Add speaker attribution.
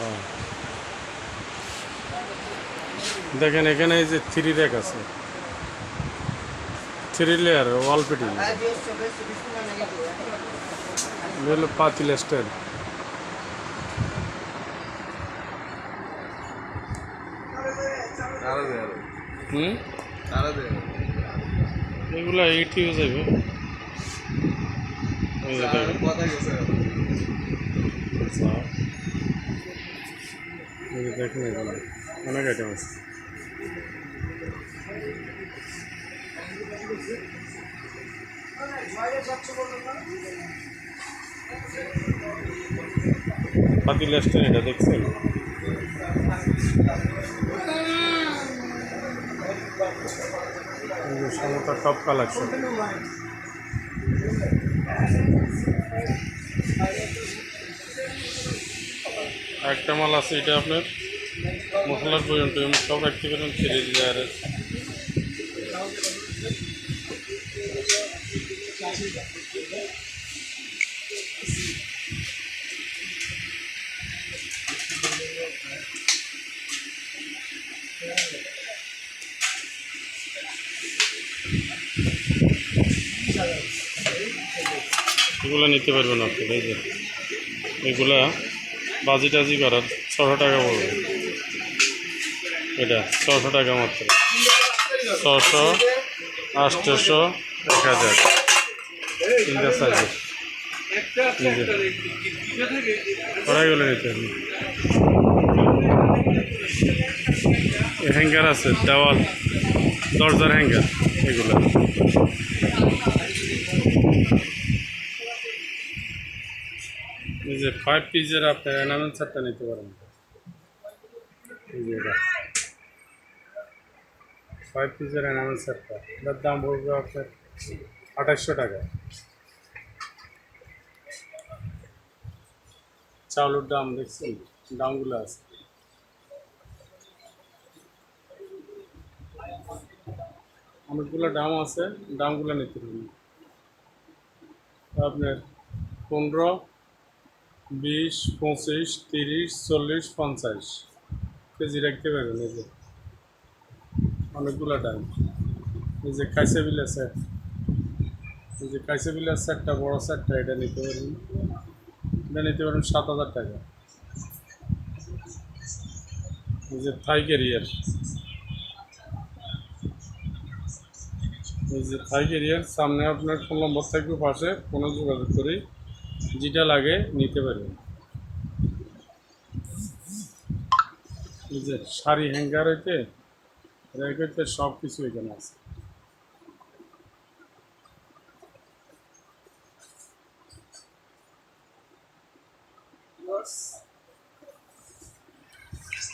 Speaker 1: ও। দেখেন এখানে এই যে থ্রি র্যাক আছে থ্রি লেয়ার ওয়াল ফিটিং হলো পাতিল স্টাইল
Speaker 2: আরও দেয়
Speaker 1: হুম
Speaker 2: আরও দেয়
Speaker 1: এগুলো এইট ইউজ যাবে এই যে দেখেন
Speaker 2: কথা গেছে।
Speaker 1: এই যে দেখেন এগুলো অনেক আইটেম আছে পাতিল স্টাইল এটা দেখছেন এই যে সমতা টপ কালেকশন একটা মাল আছে, এটা আপনার মশলার পর্যন্ত সব রাখতে পারেন, ছেড়ে দিলে আর। এগুলো নিতে পারবেন আপনি, এই যে। এগুলা বাজি টাজি করার, ছশো টাকা পড়বে এটা, ছশো টাকা মাত্র। ছশো আটশোশো এক হাজার। তিনটা সাইজের কড়াইগুলো নিতে হ্যাঙ্গার আছে, দেওয়াল। দরজার হ্যাঙ্গার এগুলো। যে ফাইভ পিসের আপনার এনামেল সেটটা নিতে পারেন। ফাইভ পিসের এনামেল সেটটা এটার দাম পড়বে আপনার আঠাশশো টাকা। চাউলের দাম দেখছেন? দামগুলো আছে। অনেকগুলো দাম আছে, দামগুলো নিতে পারেন। আপনার পনেরো বিশ, পঁচিশ, তিরিশ, চল্লিশ, পঞ্চাশ। কেজি রাখতে পারবেন এই যে। অনেকগুলো ডাল। এই যে কাইসে বিলের সেট এই যে কাইসে বিলের সেটটা বড় সেটটা এটা নিতে পারবেন। এটা নিতে পারবেন সাত হাজার টাকা। এই যে থাই ক্যারিয়ার এই যে থাই ক্যারিয়ার সামনে আপনার ফোন নম্বর থাকবে পাশে কোনো যোগাযোগ করেই যেটা লাগে নিতে পারি যে শাড়ি হ্যাঙ্গার হইতে র্যাক হইতে সব কিছু এখানে আছে Yes.